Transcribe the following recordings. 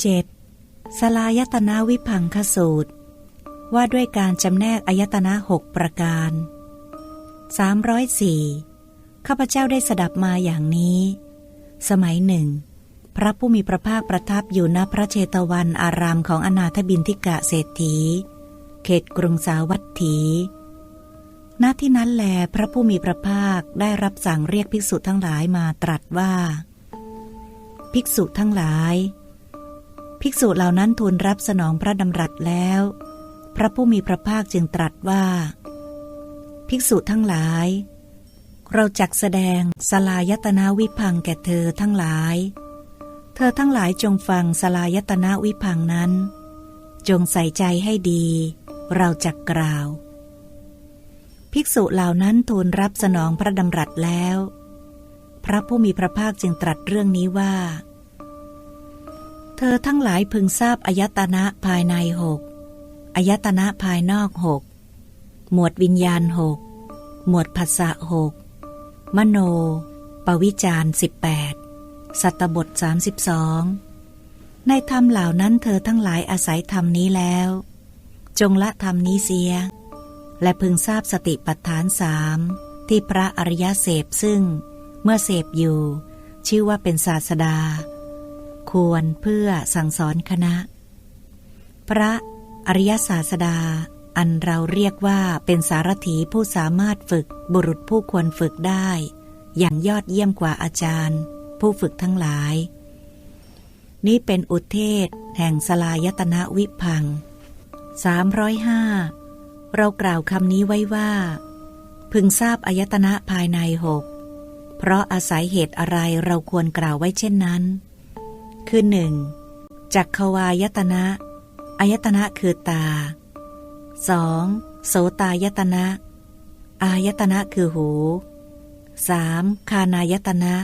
7. สลายตนาวิพังคสูตร ว่าด้วยการจำแนกอายตนะหกประการ 304 ข้าพเจ้าได้สดับมาอย่างนี้ สมัยหนึ่ง พระผู้มีพระภาคประทับอยู่ณพระเชตวันอารามของอนาถบินทิกะเศรษฐี เขตกรุงสาวัตถีณที่นั้นแลพระผู้มีพระภาคได้รับสั่งเรียกภิกษุทั้งหลายมาตรัสว่า ภิกษุทั้งหลาย ภิกษุเหล่านั้นทูลรับสนองพระดำรัสแล้ว พระผู้มีพระภาคจึงตรัสว่า ภิกษุทั้งหลาย เราจักแสดงสลายตนาวิพังแก่เธอทั้งหลาย เธอทั้งหลายจงฟังสลายตนาวิพังนั้น จงใส่ใจให้ดี เราจักกล่าว ภิกษุเหล่านั้นทูลรับสนองพระดำรัสแล้ว พระผู้มีพระภาคจึงตรัสเรื่องนี้ว่า เธอทั้งหลายพึงทราบอายตนะภายในหกอายตนะภายนอกหกหมวดวิญญาณหกหมวดภาษะหกมโน ปวิจารสิบแปดสัตบทสามสิบสองในธรรมเหล่านั้นเธอทั้งหลายอาศัยธรรมนี้แล้ว จงละธรรมนี้เสีย และพึงทราบสติปัฏฐานสามที่พระอริยเสพซึ่ง เมื่อเสพอยู่ ชื่อว่าเป็นศาสดา ควรเพื่อสั่งสอนคณะ พระอริยศาสดา อันเราเรียกว่าเป็นสารถีผู้สามารถฝึกบุรุษผู้ควรฝึกได้ อย่างยอดเยี่ยมกว่าอาจารย์ ผู้ฝึกทั้งหลาย นี้เป็นอุเทศแห่งสลายตนะวิพัง305 เรากล่าวคำนี้ไว้ว่า พึงทราบอายตนะภายในหกเพราะอาศัยเหตุอะไรเราควรกล่าวไว้เช่นนั้น คือหนึ่งจักขวายตนะอายตนะคือตา 2. โสตายตนะ อายตนะคือหู 3. คานายตนะ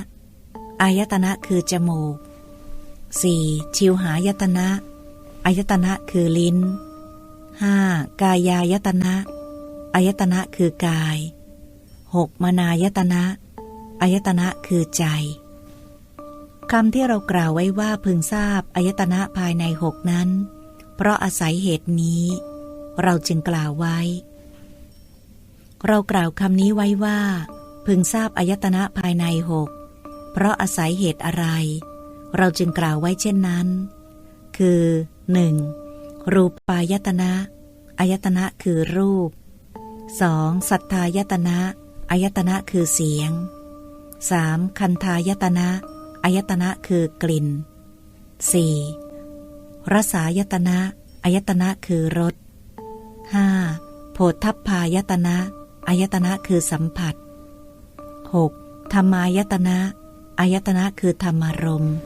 อายตนะคือจมูก 4. ชิวหายตนะ อายตนะคือลิ้น 5. กายายตนะ อายตนะคือกาย 6. มนายตนะ อายตนะคือใจ คำที่เรากล่าวไว้ว่าพึงทราบอายตนะภายในหกนั้น เพราะอาศัยเหตุนี้ เราจึงกล่าวไว้ เรากล่าวคำนี้ไว้ว่า พึงทราบอายตนะภายในหกเพราะอาศัยเหตุอะไร เราจึงกล่าวไว้เช่นนั้น คือ 1. รูปายตนะอายตนะคือรูป 2. สัทธายตนะอายตนะคือเสียง 3. คันธายตนะ อายตนะคือกลิ่น 4. รสายตนะอายตนะคือรส 5. โผฏฐัพพายตนะอายตนะคือสัมผัส 6. ธรรมายตนะอายตนะคือธรรมารมณ์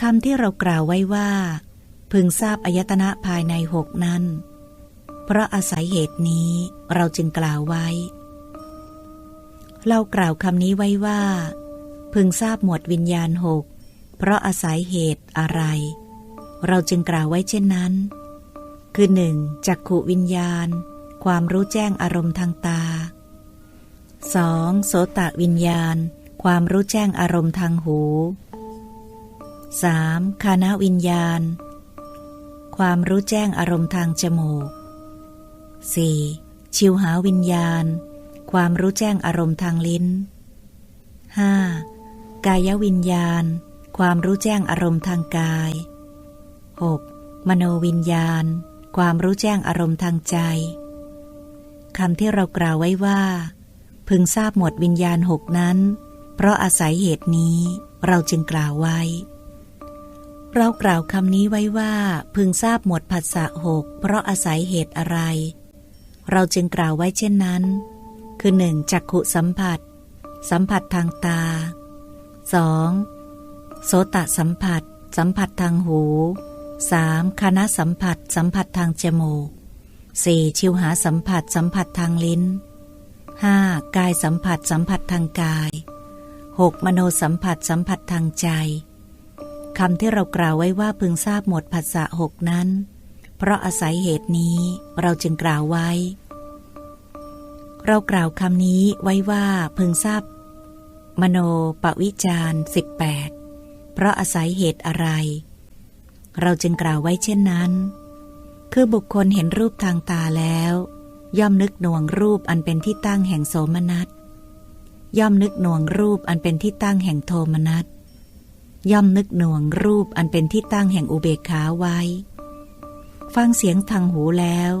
คำที่เรากล่าวไว้ว่า พึงทราบอายตนะภายในหกนั้น เพราะอาศัยเหตุนี้เราจึงกล่าวไว้ เรากล่าวคำนี้ไว้ว่า พึงทราบหมวดวิญญาณหกเพราะอาศัยเหตุอะไร เราจึงกล่าวไว้เช่นนั้น คือหนึ่งจักขุวิญญาณ ความรู้แจ้งอารมณ์ทางตา 2. โสตวิญญาณ ความรู้แจ้งอารมณ์ทางหู 3. คานาวิญญาณ ความรู้แจ้งอารมณ์ทางจมูก 4. ชิวหาวิญญาณ ความรู้แจ้งอารมณ์ทางลิ้น 5. กายวิญญาณ ความรู้แจ้งอารมณ์ทางกาย 6. มโนวิญญาณ ความรู้แจ้งอารมณ์ทางใจคำที่เรากล่าวไว้ว่า พึงทราบหมวดวิญญาณหกนั้น เพราะอาศัยเหตุนี้เราจึงกล่าวไว้ เรากล่าวคำนี้ไว้ว่า พึงทราบหมวดผัสสะหกเพราะอาศัยเหตุอะไร เราจึงกล่าวไว้เช่นนั้น คือหนึ่งจักขุสัมผัส สัมผัสทางตา 2. โสตสัมผัส สัมผัสทางหู 3. คณะสัมผัส สัมผัสทางจมูก 4. ชิวหาสัมผัส สัมผัสทางลิ้น 5. กายสัมผัส สัมผัสทางกาย 6. มโนสัมผัส สัมผัสทางใจคำที่เรากล่าวไว้ว่าพึงทราบหมดผัสสะหกนั้น เพราะอาศัยเหตุนี้เราจึงกล่าวไว้ เรากล่าวคำนี้ไว้ว่าพึงทราบ มโนปวิจารสิบแปดเพราะอาศัยเหตุอะไร เราจึงกล่าวไว้เช่นนั้น คือบุคคลเห็นรูปทางตาแล้ว ย่อมนึกหน่วงรูปอันเป็นที่ตั้งแห่งโสมนัส ย่อมนึกหน่วงรูปอันเป็นที่ตั้งแห่งโทมนัส ย่อมนึกหน่วงรูปอันเป็นที่ตั้งแห่งอุเบกขาไว้ ฟังเสียงทางหูแล้ว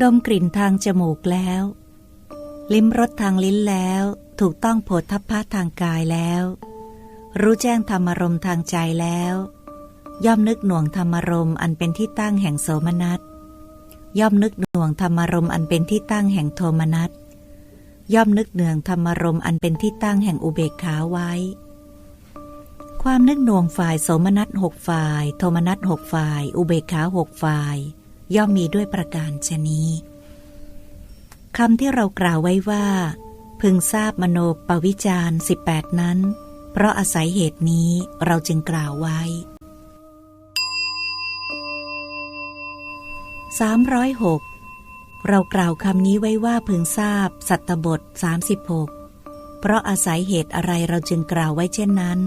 ดมกลิ่นทางจมูกแล้ว ลิ้มรสทางลิ้นแล้ว ถูกต้องโผฏฐัพพะทางกายแล้ว รู้แจ้งธรรมรมทางใจแล้ว ย่อมนึกหน่วงธรรมรมอันเป็นที่ตั้งแห่งโสมนัสย่อมนึกหน่วงธรรมรมอันเป็นที่ตั้งแห่งโทมนัสย่อมนึกเหนืองธรรมรมอันเป็นที่ตั้งแห่งอุเบกขาไว้ ความนึกหน่วงฝ่ายโสมนัสหกฝ่าย โทมนัสหกฝ่าย อุเบกขาหกฝ่าย ย่อมมีด้วยประการชนี้คำที่เรากล่าวไว้ว่า พึงทราบมโนปวิจารสิบแปดนั้น เพราะอาศัยเหตุนี้เราจึงกล่าวไว้ 306 เรากล่าวคำนี้ไว้ว่าพึงทราบ สัตตบท 36 เพราะอาศัยเหตุอะไรเราจึงกล่าวไว้เช่นนั้น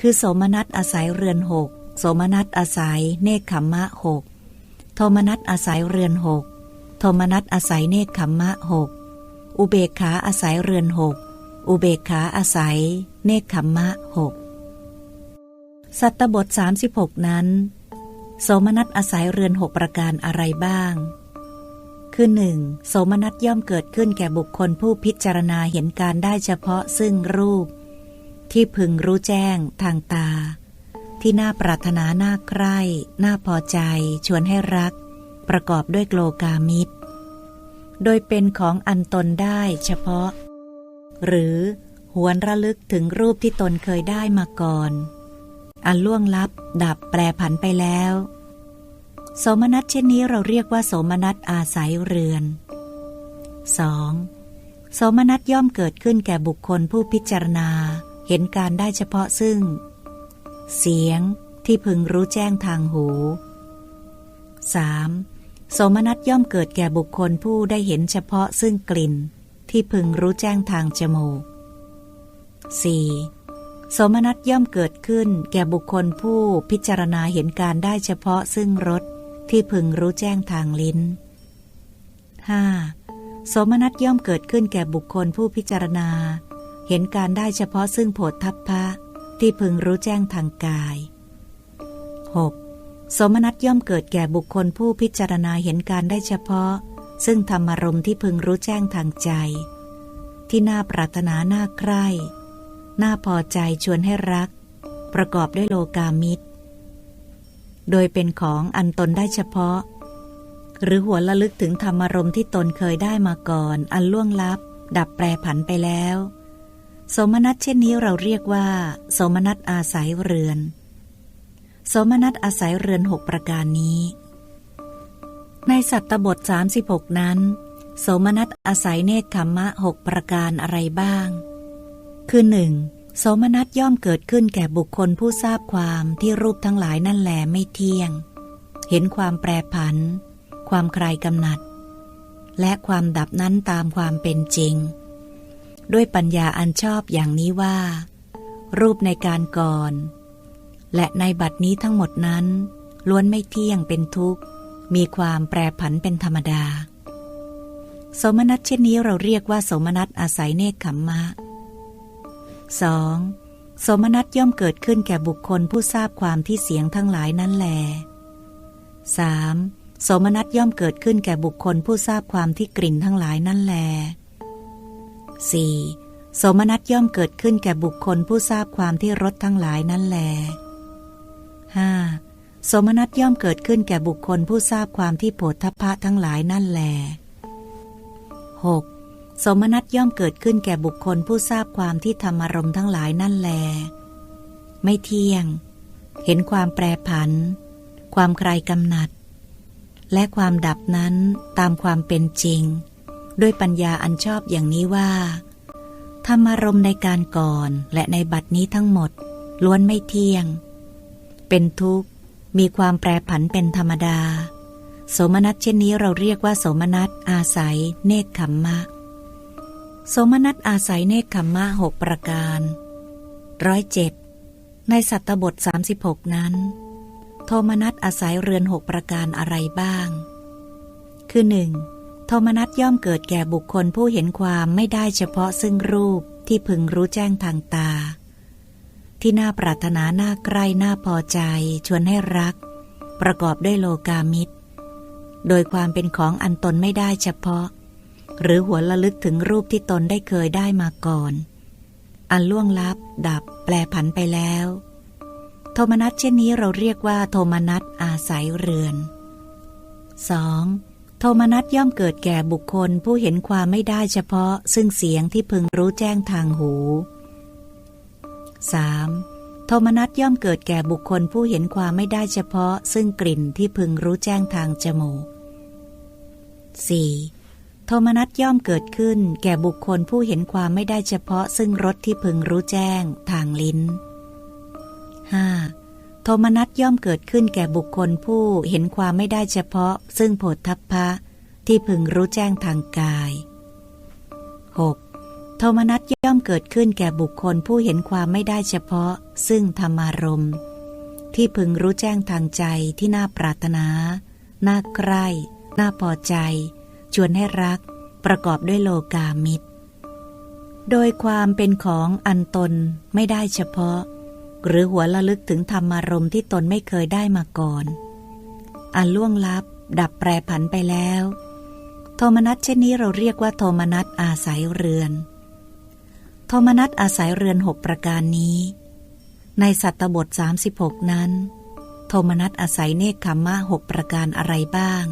คือโสมนัสอาศัยเรือนหกโสมนัสอาศัยเนคขมมะหกโทมนัสอาศัยเรือนหกโทมนัสอาศัยเนคขมมะหก อุเบกขาอาศัยเรือนหกอุเบกขาอาศัย เนคขมมะหกสัตตบท 36 นั้น โสมนัสอาศัยเรือนหกประการอะไรบ้าง คือหนึ่งโสมนัสย่อมเกิดขึ้นแก่บุคคลผู้พิจารณาเห็นการได้เฉพาะซึ่งรูป ที่พึงรู้แจ้งทางตา ที่น่าปรารถนาน่าใคร่ น่าพอใจ ชวนให้รัก ประกอบด้วยโกลกามิตร โดยเป็นของอันตนได้เฉพาะ หรือหวนระลึกถึงรูปที่ตนเคยได้มาก่อน อันล่วงลับดับแปรผันไปแล้ว โสมนัสเช่นนี้เราเรียกว่า โสมนัสอาศัยเรือน 2. โสมนัสย่อมเกิดขึ้นแก่บุคคลผู้พิจารณา เห็นการได้เฉพาะซึ่ง เสียงที่พึงรู้แจ้งทางหู 3. สมนัสย่อมเกิดแก่บุคคลผู้ได้เห็นเฉพาะซึ่งกลิ่น ที่พึงรู้แจ้งทางจมูก 4. สมนัสย่อมเกิดขึ้นแก่บุคคลผู้พิจารณาเห็นการได้เฉพาะซึ่งรสที่พึงรู้แจ้งทางลิ้น 5. โสมนัสย่อมเกิดขึ้นแก่บุคคลผู้พิจารณา เห็นการได้เฉพาะซึ่งโผฏทัพพะที่พึงรู้แจ้งทางกาย 6. สมนัสย่อมเกิดแก่บุคคลผู้พิจารณาเห็นการได้เฉพาะ ซึ่งธรรมารมที่พึงรู้แจ้งทางใจ ที่น่าปรารถนาน่าใคร่น่าพอใจชวนให้รัก ประกอบด้วยโลกามิตร โดยเป็นของอันตนได้เฉพาะ หรือหัวละลึกถึงธรรมารมที่ตนเคยได้มาก่อน อันล่วงลับ ดับแปรผันไปแล้ว สมนัตเช่นนี้เราเรียกว่า สมนัตอาศัยเรือน สมนัตอาศัยเรือนหกประการนี้ ในสัตตบท 36 นั้น โสมนัตอาศัยเนคขมมะหกประการอะไรบ้าง คือหนึ่งโสมนัสย่อมเกิดขึ้นแก่บุคคลผู้ทราบความที่รูปทั้งหลายนั่นแหลไม่เที่ยง เห็นความแปรผัน ความคลายกำหนัด และความดับนั้นตามความเป็นจริง ด้วยปัญญาอันชอบอย่างนี้ว่า รูปในการก่อน และในบัดนี้ทั้งหมดนั้น ล้วนไม่เที่ยงเป็นทุกข์ มีความแปรผันเป็นธรรมดา สมนัตเช่นนี้เราเรียกว่า สมนัตอาศัยเนคขมมะ 2. สมนัตย่อมเกิดขึ้นแก่บุคคลผู้ทราบความที่เสียงทั้งหลายนั้นแล 3. สมนัตย่อมเกิดขึ้นแก่บุคคลผู้ทราบความที่กลิ่นทั้งหลายนั่นแล 4. สมนัตย่อมเกิดขึ้นแก่บุคคลผู้ทราบความที่รสทั้งหลายนั่นแล 5. สมนัตย่อมเกิดขึ้นแก่บุคคลผู้ทราบความที่โผฏฐัพพะทั้งหลายนั่นแล 6. สมนัตย่อมเกิดขึ้นแก่บุคคลผู้ทราบความที่ธรรมารมทั้งหลายนั่นแล ไม่เที่ยง เห็นความแปรผัน ความใครกำหนัด และความดับนั้นตามความเป็นจริง ด้วยปัญญาอันชอบอย่างนี้ว่า ธรรมารมในการก่อนและในบัดนี้ทั้งหมด ล้วนไม่เที่ยง เป็นทุกข์ มีความแปรผันเป็นธรรมดา โสมนัสเช่นนี้เราเรียกว่า โสมนัสอาศัย เนคขมมะ โสมนัสอาศัยเนคขมมะหกประการร้อยเจ็ดในสัตตบท 36 นั้น โทมนัสอาศัยเรือนหกประการอะไรบ้าง คือหนึ่งโทมนัสย่อมเกิดแก่บุคคลผู้เห็นความไม่ได้เฉพาะซึ่งรูปที่พึงรู้แจ้งทางตา ที่น่าปรารถนาน่าใกล้น่าพอใจ ชวนให้รัก ประกอบด้วยโลกามิตร โดยความเป็นของอันตนไม่ได้เฉพาะ หรือหัวละลึกถึงรูปที่ตนได้เคยได้มาก่อน อันล่วงลับ ดับ แปลผันไปแล้ว โทมนัสเช่นนี้เราเรียกว่า โทมนัสอาศัยเรือน 2. โทมนัสย่อมเกิดแก่บุคคลผู้เห็นความไม่ได้เฉพาะ ซึ่งเสียงที่พึงรู้แจ้งทางหู 3. โทมนัสย่อมเกิดแก่บุคคลผู้เห็นความไม่ได้เฉพาะ ซึ่งกลิ่นที่พึงรู้แจ้งทางจมูก 4. โทมนัสย่อมเกิดขึ้นแก่บุคคลผู้เห็นความไม่ได้เฉพาะ ซึ่งรสที่พึงรู้แจ้งทางลิ้น 5. โทมนัสย่อมเกิดขึ้นแก่บุคคลผู้เห็นความไม่ได้เฉพาะ ซึ่งโผฏฐัพพะ ที่พึงรู้แจ้งทางกาย 6. โทมนัสย่อมเกิดขึ้นแก่บุคคลผู้เห็นความไม่ได้เฉพาะ ซึ่งธรรมารมณ์ที่พึงรู้แจ้งทางใจที่น่าปรารถนา น่าใกล้ น่าพอใจ ชวนให้รัก ประกอบด้วยโลกามิตร โดยความเป็นของอันตนไม่ได้เฉพาะ หรือหัวละลึกถึงธรรมารมณ์ที่ตนไม่เคยได้มาก่อน อันล่วงลับ ดับแปรผันไปแล้ว โทมนัสเช่นนี้เราเรียกว่าโทมนัสอาศัยเรือน ทมนัสอาศัยเรือนหกประการนี้ ในสัตตบท 36 นั้น โทมนัสอาศัยเนคขมมะหกประการอะไรบ้าง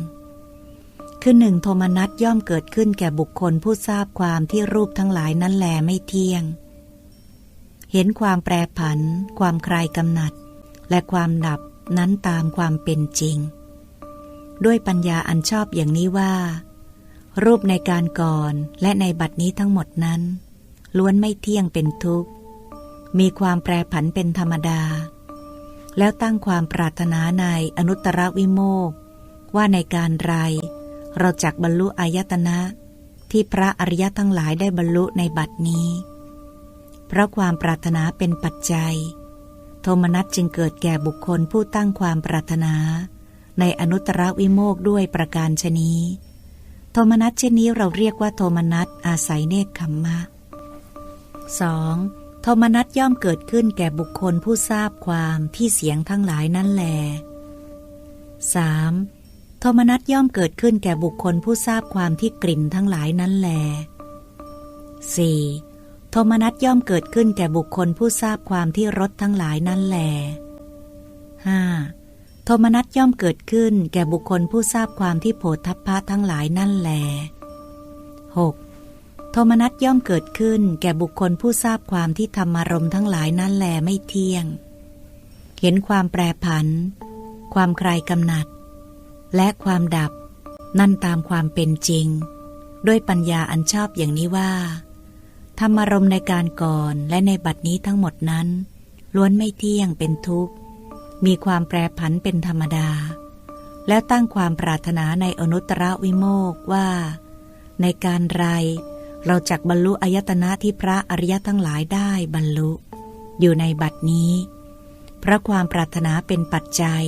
คือหนึ่งโทมนัสย่อมเกิดขึ้นแก่บุคคลผู้ทราบความที่รูปทั้งหลายนั้นแลไม่เที่ยง เห็นความแปรผัน ความคลายกำหนัด และความดับนั้นตามความเป็นจริง ด้วยปัญญาอันชอบอย่างนี้ว่า รูปในการก่อนและในบัดนี้ทั้งหมดนั้น ล้วนไม่เที่ยงเป็นทุกข์ มีความแปรผันเป็นธรรมดา แล้วตั้งความปรารถนาในอนุตตรวิโมกว่าในการไร เราจักบรรลุอายตนะ ที่พระอริยะทั้งหลายได้บรรลุในบัดนี้ เพราะความปรารถนาเป็นปัจจัย โทมนัสจึงเกิดแก่บุคคลผู้ตั้งความปรารถนา ในอนุตตรวิโมกด้วยประการชนี้ โทมนัสเช่นนี้เราเรียกว่าโทมนัสอาศัยเนคขมมะ 2. โทมนัสย่อมเกิดขึ้นแก่บุคคลผู้ทราบความที่เสียงทั้งหลายนั่นแล 3. โทมนัสย่อมเกิดขึ้นแก่บุคคลผู้ทราบความที่กลิ่นทั้งหลายนั้นแล 4. โทมนัสย่อมเกิดขึ้นแก่บุคคลผู้ทราบความที่รสทั้งหลายนั้นแล 5. โทมนัสย่อมเกิดขึ้นแก่บุคคลผู้ทราบความที่โผฏฐัพพะทั้งหลายนั่นแล 6. โทมนัสย่อมเกิดขึ้นแก่บุคคลผู้ทราบความที่ธรรมารมทั้งหลายนั่นแลไม่เที่ยง เห็นความแปรผัน ความใคลายกำหนัด และความดับ นั่นตามความเป็นจริง ด้วยปัญญาอันชอบอย่างนี้ว่า ธรรมารมในการก่อนและในบัดนี้ทั้งหมดนั้น ล้วนไม่เที่ยงเป็นทุกข์ มีความแปรผันเป็นธรรมดา แล้วตั้งความปรารถนาในอนุตตรวิโมกว่า ในการไร เราจักบรรลุอายตนะที่พระอริยทั้งหลายได้บรรลุ อยู่ในบัดนี้เพราะความปรารถนาเป็นปัจจัย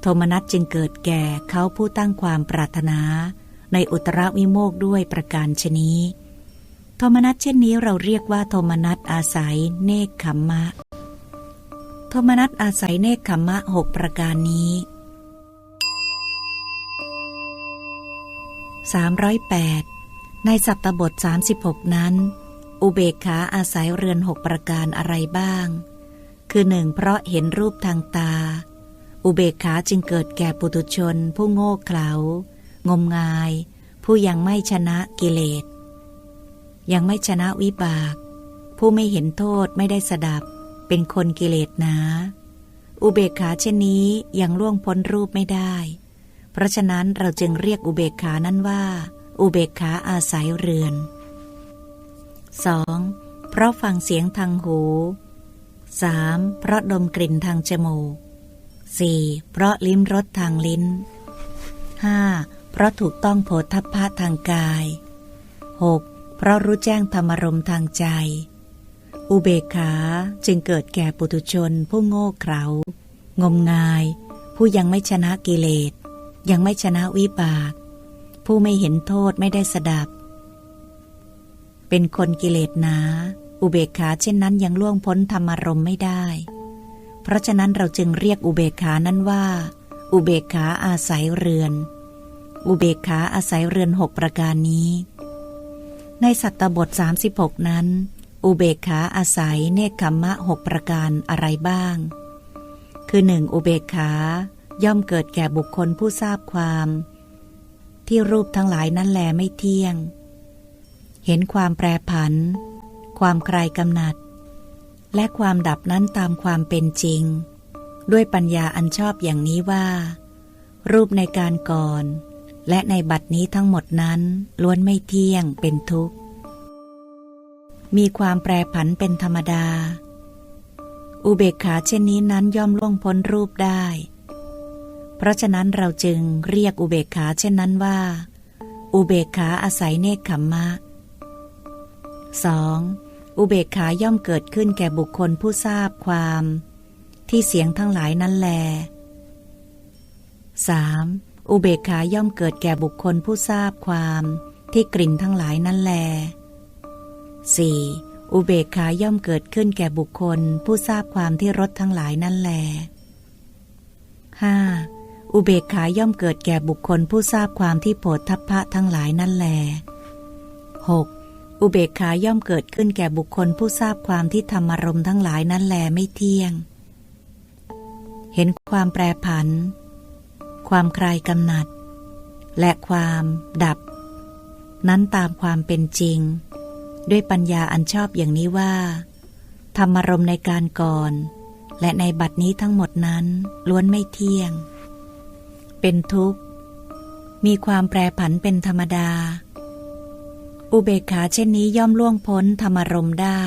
โทมนัสจึงเกิดแก่เขาผู้ตั้งความปรารถนา ในอุตรวิโมกด้วยประการชนี้ โทมนัสเช่นนี้เราเรียกว่าโทมนัสอาศัยเนคขมมะ โทมนัสอาศัยเนคขมมะหกประการนี้308 ในสัตตบท 36 นั้น อุเบกขาอาศัยเรือนหกประการอะไรบ้าง คือหนึ่งเพราะเห็นรูปทางตา อุเบกขาจึงเกิดแก่ปุถุชน ผู้โง่เขลางมงาย ผู้ยังไม่ชนะกิเลส ยังไม่ชนะวิบาก ผู้ไม่เห็นโทษไม่ได้สดับ เป็นคนกิเลสหนา อุเบกขาเช่นนี้ยังล่วงพ้นรูปไม่ได้ เพราะฉะนั้นเราจึงเรียกอุเบกขานั้นว่า อุเบกขาอาศัยเรือน 2. เพราะฟังเสียงทางหู 3. เพราะดมกลิ่นทางจมูก 4. เพราะลิ้มรสทางลิ้น 5. เพราะถูกต้องโผฏฐัพพะทางกาย 6. เพราะรู้แจ้งธรรมรมทางใจ อุเบกขาจึงเกิดแก่ปุถุชนผู้โง่เขลางมงาย ผู้ยังไม่ชนะกิเลส ยังไม่ชนะวิบาก ผู้ไม่เห็นโทษไม่ได้สดับ เป็นคนกิเลสหนา อุเบกขาเช่นนั้นยังล่วงพ้นธรรมารมไม่ได้ เพราะฉะนั้นเราจึงเรียกอุเบกขานั้นว่า อุเบกขาอาศัยเรือน อุเบกขาอาศัยเรือนหกประการนี้ ในสัตตบท 36 นั้น อุเบกขาอาศัยเนคขมมะหกประการอะไรบ้าง คือหนึ่งอุเบกขาย่อมเกิดแก่บุคคลผู้ทราบความ ที่รูปทั้งหลายนั้นแลไม่เที่ยง เห็นความแปรผัน ความใครกำหนัด และความดับนั้นตามความเป็นจริง ด้วยปัญญาอันชอบอย่างนี้ว่า รูปในการก่อน และในบัดนี้ทั้งหมดนั้นล้วนไม่เที่ยงเป็นทุกข์ มีความแปรผันเป็นธรรมดา อุเบกขาเช่นนี้นั้นย่อมล่วงพ้นรูปได้ เพราะฉะนั้นเราจึงเรียกอุเบกขาเช่นนั้นว่า อุเบกขาอาศัยเนคขมมะ 2. อุเบกขาย่อมเกิดขึ้นแก่บุคคลผู้ทราบความ ที่เสียงทั้งหลายนั้นแล 3. อุเบกขาย่อมเกิดแก่บุคคลผู้ทราบความที่กลิ่นทั้งหลายนั้นแล 4. อุเบกขาย่อมเกิดขึ้นแก่บุคคล ผู้ทราบความที่รสทั้งหลายนั่นแล 5. อุเบกขาย่อมเกิดแก่บุคคลผู้ทราบความที่โผฏฐัพพะทั้งหลายนั่นแล 6. อุเบกขาย่อมเกิดขึ้นแก่บุคคลผู้ทราบความที่ธรรมารมทั้งหลายนั่นแลไม่เที่ยง เห็นความแปรผัน ความคลายกำหนัด และความดับ นั้นตามความเป็นจริง ด้วยปัญญาอันชอบอย่างนี้ว่า ธรรมารมในการก่อน และในบัดนี้ทั้งหมดนั้นล้วนไม่เที่ยง เป็นทุกข์ มีความแปรผันเป็นธรรมดา อุเบกขาเช่นนี้ย่อมล่วงพ้นธรรมรมได้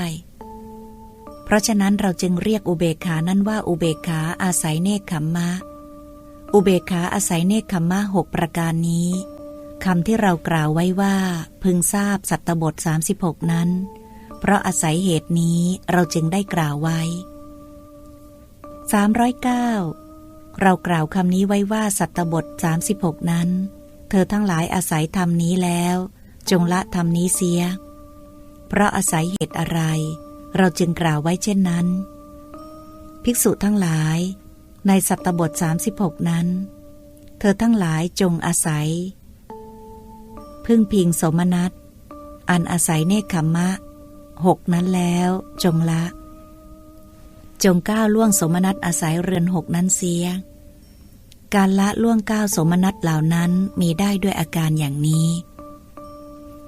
เพราะฉะนั้นเราจึงเรียกอุเบกขานั้นว่าอุเบกขาอาศัยเนคขมมะ อุเบกขาอาศัยเนคขมมะหกประการนี้คำที่เรากล่าวไว้ว่า พึงทราบสัตตบท 36 นั้น เพราะอาศัยเหตุนี้เราจึงได้กล่าวไว้ 309 เรากล่าวคำนี้ไว้ว่าสัตตบท 36 นั้น เธอทั้งหลายอาศัยธรรมนี้แล้ว จงละธรรมนี้เสีย เพราะอาศัยเหตุอะไร เราจึงกล่าวไว้เช่นนั้น ภิกษุทั้งหลาย ในสัตตบท 36 นั้น เธอทั้งหลายจงอาศัย พึ่งพิงสมนัตอันอาศัยเนคขมมะหกนั้นแล้ว จงละ จงก้าวล่วงสมนัตอาศัยเรือนหกนั้นเสีย การละล่วงก้าวสมนัตเหล่านั้นมีได้ด้วยอาการอย่างนี้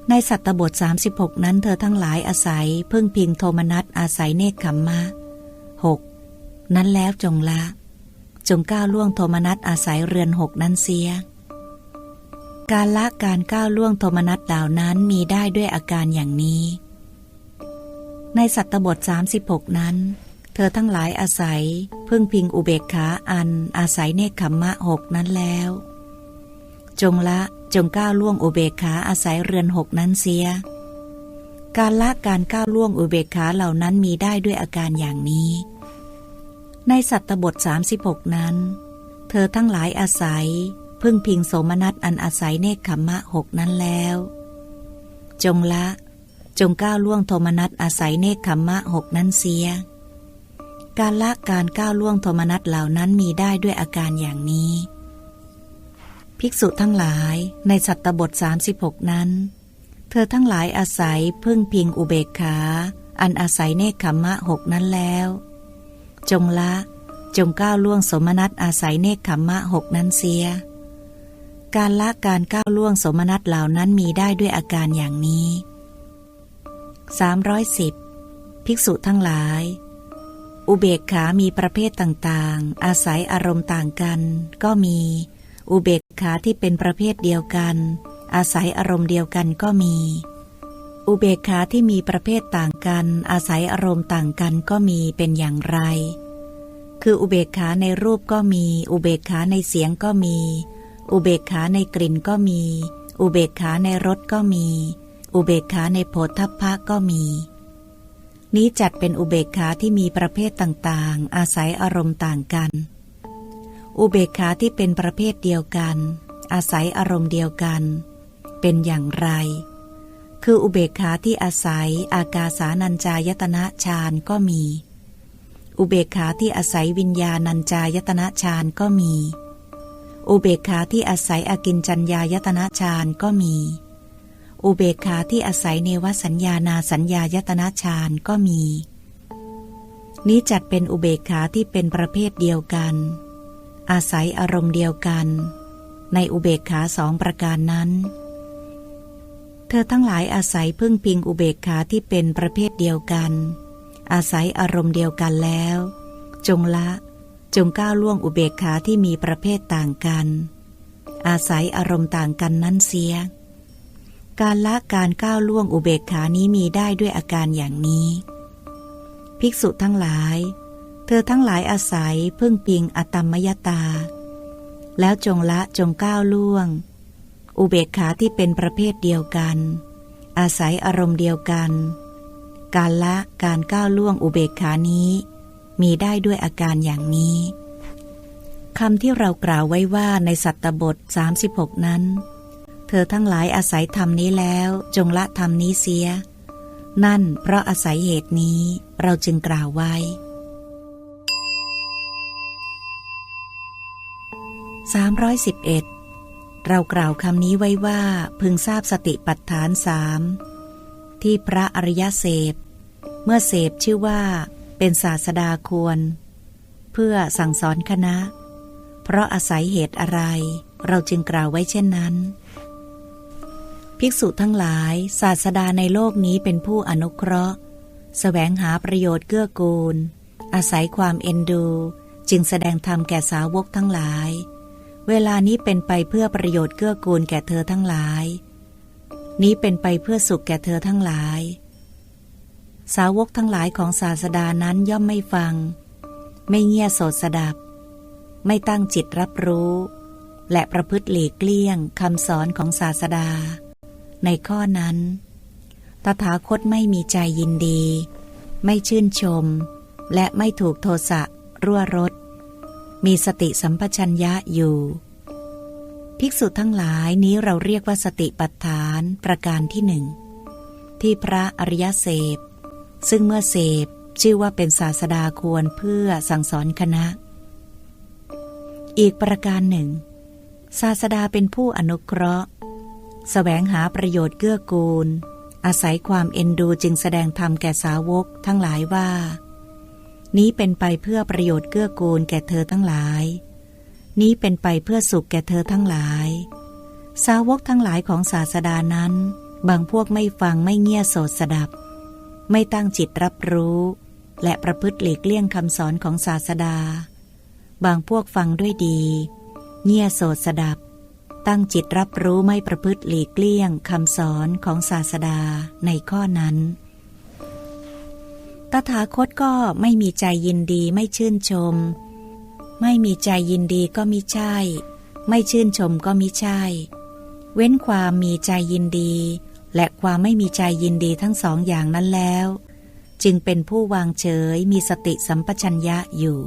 ในสัตตบท 36 นั้นเธอทั้งหลายอาศัย พึ่งพิงโทมนัตอาศัยเนคขมมะหกนั้นแล้วจงละ จงก้าวล่วงโทมนัตอาศัยเรือนหกนั้นเสีย การละการก้าวล่วงโทมนัตเหล่านั้นมีได้ด้วยอาการอย่างนี้ ในสัตตบท 36 นั้น เธอทั้งหลายอาศัย พึ่งพิงอุเบกขาอันอาศัยเนคขมมะหกนั้นแล้ว จงละจงก้าวล่วงอุเบกขาอาศัยเรือนหกนั้นเสีย การละการก้าวล่วงอุเบกขาเหล่านั้นมีได้ด้วยอาการอย่างนี้ ในสัตตบท 36 นั้น เธอทั้งหลายอาศัย พึ่งพิงโสมนัสอันอาศัยเนคขมมะหกนั้นแล้ว จงละจงก้าวล่วงโทมนัสอาศัยเนคขมมะหกนั้นเสีย การละการก้าวล่วงโทมนัสเหล่านั้นมีได้ด้วยอาการอย่างนี้ ภิกษุทั้งหลายในสัตตบท 36 นั้น เธอทั้งหลายอาศัยพึ่งพิงอุเบกขา อันอาศัยเนคขมะหกนั้นแล้ว จงละจงก้าวล่วงสมนัตอาศัยเนคขมมะหกนั้นเสีย การละการก้าวล่วงสมนัตเหล่านั้นมีได้ด้วยอาการอย่างนี้ 310 ภิกษุทั้งหลาย อุเบกขามีประเภทต่างๆ อาศัยอารมณ์ต่างกัน ก็มี อุเบกขาที่เป็นประเภทเดียวกัน อาศัยอารมณ์เดียวกันก็มี อุเบกขาที่มีประเภทต่างกัน อาศัยอารมณ์ต่างกันก็มีเป็นอย่างไร คืออุเบกขาในรูปก็มี อุเบกขาในเสียงก็มี อุเบกขาในกลิ่นก็มี อุเบกขาในรสก็มี อุเบกขาในโผฏฐัพพะก็มี นี้จัดเป็นอุเบกขาที่มีประเภทต่างๆ อาศัยอารมณ์ต่างกัน อุเบกขาที่เป็นประเภทเดียวกัน อาศัยอารมณ์เดียวกัน เป็นอย่างไร คืออุเบกขาที่อาศัยอากาสานัญจายตนะฌานก็มี อุเบกขาที่อาศัยวิญญาณัญจายตนะฌานก็มี อุเบกขาที่อาศัยอากินจัญญายตนะฌานก็มี อุเบกขาที่อาศัยเนวสัญญานาสัญญายตนะฌานก็มี นี้จัดเป็นอุเบกขาที่เป็นประเภทเดียวกัน อาศัยอารมณ์เดียวกัน ในอุเบกขาสองประการนั้น เธอทั้งหลายอาศัยพึ่งพิงอุเบกขาที่เป็นประเภทเดียวกัน อาศัยอารมณ์เดียวกันแล้ว จงละจงก้าวล่วงอุเบกขาที่มีประเภทต่างกัน อาศัยอารมณ์ต่างกันนั้นเสีย การละการก้าวล่วงอุเบกขานี้มีได้ด้วยอาการอย่างนี้ ภิกษุทั้งหลาย เธอทั้งหลายอาศัยพึ่งพิงอตมมยตา แล้วจงละจงก้าวล่วง อุเบกขาที่เป็นประเภทเดียวกัน อาศัยอารมณ์เดียวกัน การละการก้าวล่วงอุเบกขานี้ มีได้ด้วยอาการอย่างนี้คำที่เรากล่าวไว้ว่าในสัตตบท 36 นั้น เธอทั้งหลายอาศัยธรรมนี้แล้วจงละธรรมนี้เสีย นั่นเพราะอาศัยเหตุนี้เราจึงกล่าวไว้ 311 เรากล่าวคำนี้ไว้ว่าพึงทราบสติปัฏฐานสามที่พระอริยเสพ เมื่อเสพชื่อว่าเป็นศาสดาควร เพื่อสั่งสอนคณะ เพราะอาศัยเหตุอะไร เราจึงกล่าวไว้เช่นนั้น ภิกษุทั้งหลาย ศาสดาในโลกนี้เป็นผู้อนุเคราะห์สแสวงหาประโยชน์เกื้อกูล อาศัยความเอ็นดู จึงแสดงธรรมแก่สาวกทั้งหลาย เวลานี้เป็นไปเพื่อประโยชน์เกื้อกูลแก่เธอทั้งหลาย นี้เป็นไปเพื่อสุขแก่เธอทั้งหลาย สาวกทั้งหลายของศาสดานั้นย่อมไม่ฟัง ไม่เงียโสดสดับ ไม่ตั้งจิตรับรู้ และประพฤติหลีกเลี่ยงคำสอนของศาสดา ในข้อนั้น ตถาคตไม่มีใจยินดี ไม่ชื่นชม และไม่ถูกโทสะรั่วรถ มีสติสัมปชัญญะอยู่ ภิกษุทั้งหลายนี้เราเรียกว่าสติปัฏฐานประการที่หนึ่ง ที่พระอริยเสพ ซึ่งเมื่อเสพชื่อว่าเป็นศาสดาควรเพื่อสั่งสอนคณะ อีกประการหนึ่ง ศาสดาเป็นผู้อนุเคราะห์ แสวงหาประโยชน์เกื้อกูล อาศัยความเอ็นดูจึงแสดงธรรมแก่สาวกทั้งหลายว่า นี้เป็นไปเพื่อประโยชน์เกื้อกูลแก่เธอทั้งหลาย นี้เป็นไปเพื่อสุขแก่เธอทั้งหลาย สาวกทั้งหลายของศาสดานั้น บางพวกไม่ฟังไม่เงี่ยโสดสดับ ไม่ตั้งจิตรับรู้ และประพฤติหลีกเลี่ยงคำสอนของศาสดา บางพวกฟังด้วยดี เงี่ยโสดสดับ ตั้งจิตรับรู้ไม่ประพฤติหลีกเลี่ยงคำสอนของศาสดาในข้อนั้น ตถาคตก็ไม่มีใจยินดีไม่ชื่นชม ไม่มีใจยินดีก็มิใช่ ไม่ชื่นชมก็มิใช่ เว้นความมีใจยินดี และความไม่มีใจยินดีทั้งสองอย่างนั้นแล้ว จึงเป็นผู้วางเฉยมีสติสัมปชัญญะอยู่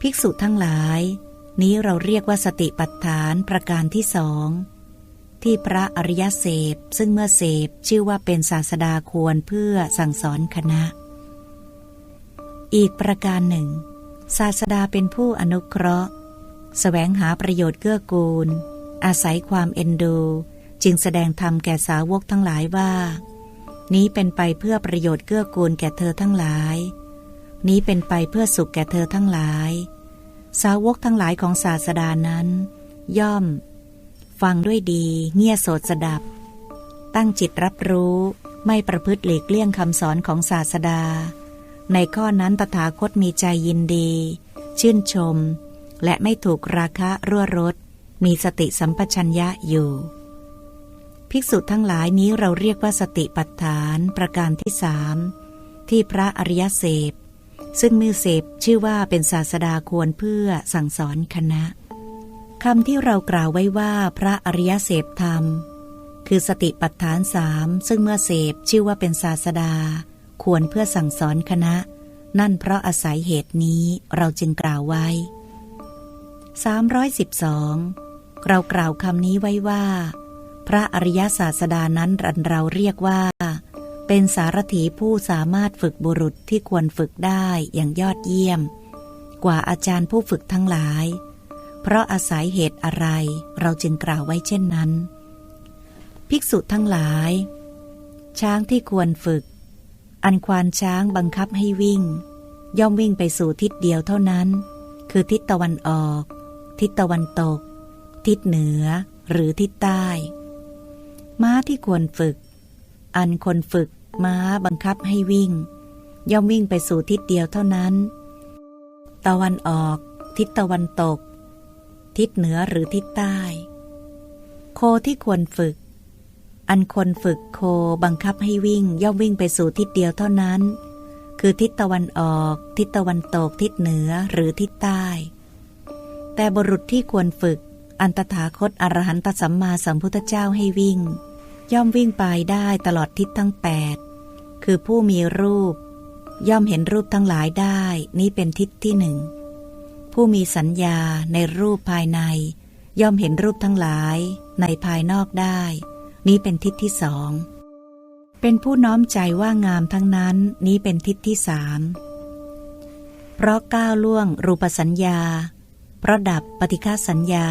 ภิกษุทั้งหลาย นี้เราเรียกว่าสติปัฏฐานประการที่สองที่พระอริยเสพซึ่งเมื่อเสพชื่อว่าเป็นศาสดาควรเพื่อสั่งสอนคณะ อีกประการหนึ่ง ศาสดาเป็นผู้อนุเคราะห์สแสวงหาประโยชน์เกื้อกูล อาศัยความเอ็นดู จึงแสดงธรรมแก่สาวกทั้งหลายว่า นี้เป็นไปเพื่อประโยชน์เกื้อกูลแก่เธอทั้งหลาย นี้เป็นไปเพื่อสุขแก่เธอทั้งหลาย สาวกทั้งหลายของศาสดานั้น ย่อม ฟังด้วยดี เงี่ยโสดสดับ ตั้งจิตรับรู้ไม่ประพฤติหลีกเลี่ยงคำสอนของศาสดา ในข้อนั้นตถาคตมีใจยินดี ชื่นชม และไม่ถูกราคะรั่วรถมีสติสัมปชัญญะอยู่ ภิกษุทั้งหลายนี้เราเรียกว่าสติปัฏฐานประการที่สามที่พระอริยเสพ ซึ่งมือเสพชื่อว่าเป็นศาสดาควรเพื่อสั่งสอนคณะคำที่เรากล่าวไว้ว่าพระอริยเสพธรรม คือสติปัฏฐานสามซึ่งเมื่อเสพชื่อว่าเป็นศาสดา ควรเพื่อสั่งสอนคณะ นั่นเพราะอาศัยเหตุนี้เราจึงกล่าวไว้ 312 เรากล่าวคำนี้ไว้ว่า พระอริยศาสดานั้นรันเราเรียกว่า เป็นสารถีผู้สามารถฝึกบุรุษที่ควรฝึกได้อย่างยอดเยี่ยม กว่าอาจารย์ผู้ฝึกทั้งหลาย เพราะอาศัยเหตุอะไรเราจึงกล่าวไว้เช่นนั้น ภิกษุทั้งหลาย ช้างที่ควรฝึก อันควานช้างบังคับให้วิ่ง ย่อมวิ่งไปสู่ทิศเดียวเท่านั้น คือทิศตะวันออก ทิศตะวันตก ทิศเหนือหรือทิศใต้ ม้าที่ควรฝึกอันคนฝึก ม้าบังคับให้วิ่ง ย่อมวิ่งไปสู่ทิศเดียวเท่านั้น ตะวันออก ทิศตะวันตก ทิศเหนือหรือทิศใต้ โคที่ควรฝึก อันคนฝึกโคบังคับให้วิ่ง ย่อมวิ่งไปสู่ทิศเดียวเท่านั้น คือทิศตะวันออก ทิศตะวันตก ทิศเหนือหรือทิศใต้ แต่บุรุษที่ควรฝึก อันตถาคตอรหันตสัมมาสัมพุทธเจ้าให้วิ่งย่อมวิ่งไปได้ตลอดทิศทั้งแปด คือผู้มีรูป ย่อมเห็นรูปทั้งหลายได้นี้เป็นทิศที่หนึ่ง ผู้มีสัญญาในรูปภายใน ย่อมเห็นรูปทั้งหลายในภายนอกได้ นี้เป็นทิศที่สอง เป็นผู้น้อมใจว่างามทั้งนั้นนี้เป็นทิศที่สามเพราะก้าวล่วงรูปสัญญา เพราะดับปฏิฆาสัญญา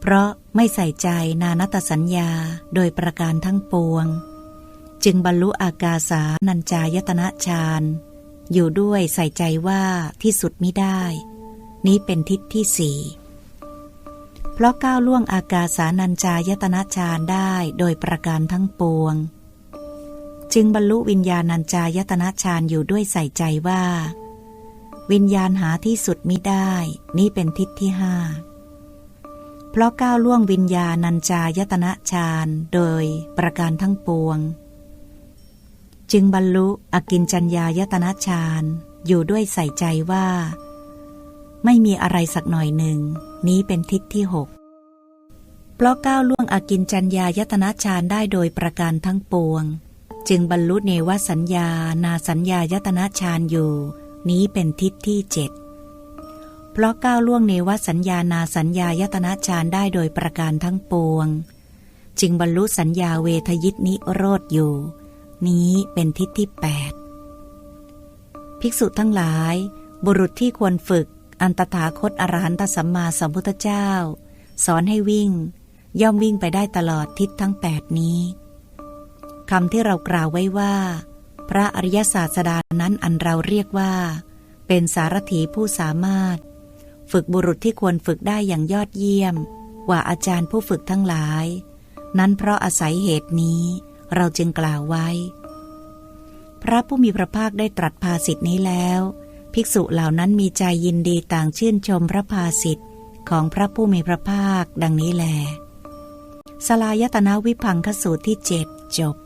เพราะไม่ใส่ใจนานัตสัญญาโดยประการทั้งปวง จึงบรรลุอากาสานัญจายตนะฌานอยู่ด้วยใส่ใจว่าที่สุดมิได้ นี้เป็นทิศที่สี่เพราะก้าวล่วงอากาสานัญจายตนะฌานได้โดยประการทั้งปวง จึงบรรลุวิญญาณัญจายตนะฌานอยู่ด้วยใส่ใจว่า วิญญาณหาที่สุดมิได้ นี้เป็นทิศที่ห้าเพราะก้าวล่วงวิญญาณัญจายตนะฌานโดยประการทั้งปวง จึงบรรลุอกินจัญญายตนะฌานอยู่ด้วยใส่ใจว่า ไม่มีอะไรสักหน่อยหนึ่ง นี้เป็นทิศที่หกเพราะก้าวล่วงอากินจัญญายตนะฌานได้โดยประการทั้งปวง จึงบรรลุเนวสัญญา นาสัญญายตนะฌานอยู่ นี้เป็นทิศที่เจ็ดเพราะก้าวล่วงเนวสัญญา นาสัญญายตนะฌานได้โดยประการทั้งปวง จึงบรรลุสัญญาเวทยิตนิโรธอยู่ นี้เป็นทิศที่แปดภิกษุทั้งหลาย บุรุษที่ควรฝึก อันตถาคตอรหันตสัมมาสัมพุทธเจ้า สอนให้วิ่ง ย่อมวิ่งไปได้ตลอดทิศทั้งแปดนี้คำที่เรากล่าวไว้ว่า พระอริยศาสดานั้นอันเราเรียกว่า เป็นสารถีผู้สามารถ ฝึกบุรุษที่ควรฝึกได้อย่างยอดเยี่ยม กว่าอาจารย์ผู้ฝึกทั้งหลาย นั้นเพราะอาศัยเหตุนี้ เราจึงกล่าวไว้ พระผู้มีพระภาคได้ตรัสภาสิทธินี้แล้ว ภิกษุเหล่านั้นมีใจยินดีต่างชื่นชมพระภาสิทธิของพระผู้มีพระภาคดังนี้แล สลายตนาวิพังคสูตรที่เจ็ดจบ